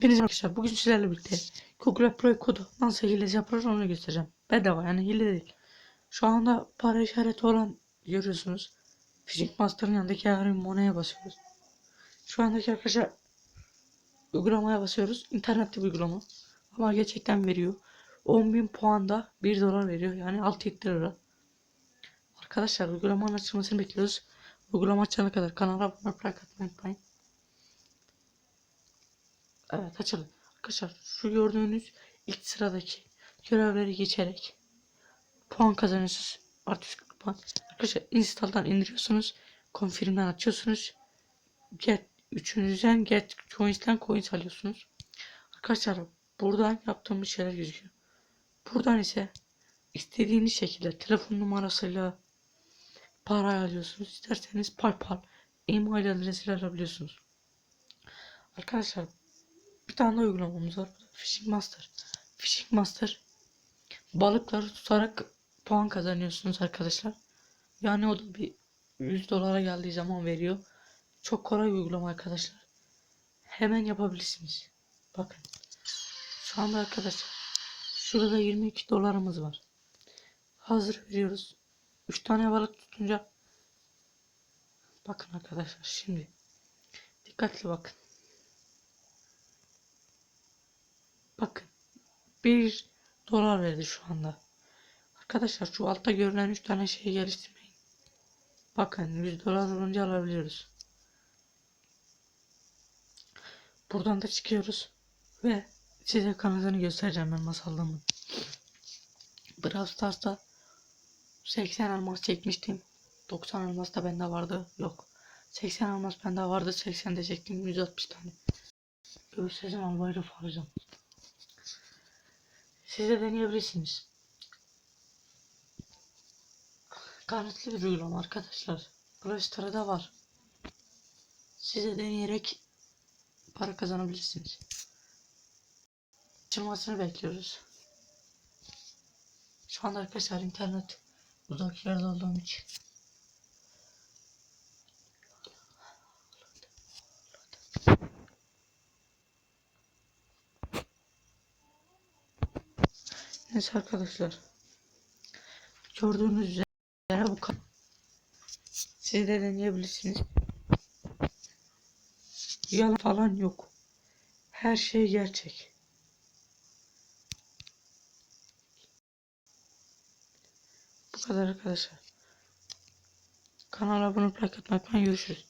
Hepinize arkadaşlar bugün sizlerle birlikte Google Play kodu nasıl hilesi yapılır onu göstereceğim. Bedava yani hile değil. Şu anda para işareti olan görüyorsunuz. Physics Master'ın yanındaki Harry Mona'ya basıyoruz. Şu andaki arkadaşlar uygulamaya basıyoruz. İnternette bir uygulama. Ama gerçekten veriyor. 10.000 puanda 1 dolar veriyor. Yani 6-7 lira. Arkadaşlar uygulamanın açılmasını bekliyoruz. Uygulama açana kadar kanala abone olmayı unutmayın. Evet açalım. Arkadaşlar şu gördüğünüz ilk sıradaki görevleri geçerek puan kazanıyorsunuz. Artı 140 puan. Arkadaşlar install'dan indiriyorsunuz. Confirm'den açıyorsunuz. Get üçüncüden get coins'ten coins alıyorsunuz. Arkadaşlar buradan yaptığımız şeyler gözüküyor. Buradan ise istediğiniz şekilde telefon numarasıyla para alıyorsunuz. İsterseniz PayPal, e-mail adresiyle alabiliyorsunuz. Arkadaşlar bir tane daha uygulamamız var. Fishing Master. Fishing Master balıkları tutarak puan kazanıyorsunuz arkadaşlar. Yani o da bir 100 dolara geldiği zaman veriyor. Çok kolay bir uygulama arkadaşlar. Hemen yapabilirsiniz. Bakın. Şu anda arkadaşlar şurada 22 dolarımız var. Hazır veriyoruz. 3 tane balık tutunca bakın arkadaşlar şimdi dikkatli bakın. Bakın. 1 dolar verdi şu anda. Arkadaşlar şu altta görülen 3 tane şeyi geliştirmeyin. Bakın 100 dolar olunca alabiliyoruz. Buradan da çıkıyoruz. Ve size kanadını göstereceğim ben masallığımın. Brawl Stars'ta 80 elmas çekmiştim. 90 elmas da bende vardı. Yok. 80 elmas bende vardı. 80 de çektim. 160 tane. Göstereceğim albayı alacağım. Siz de deneyebilirsiniz. Kanıtlı bir uygulama arkadaşlar. Play Store'da var. Siz de deneyerek para kazanabilirsiniz. Açılmasını bekliyoruz. Şu anda arkadaşlar internet uzak yerde olduğum için. Neyse arkadaşlar. Gördüğünüz üzere bu kadar. Siz de deneyebilirsiniz. Yalan falan yok. Her şey gerçek. Bu kadar arkadaşlar. Kanala abone olup like atmayı unutmayın. Görüşürüz.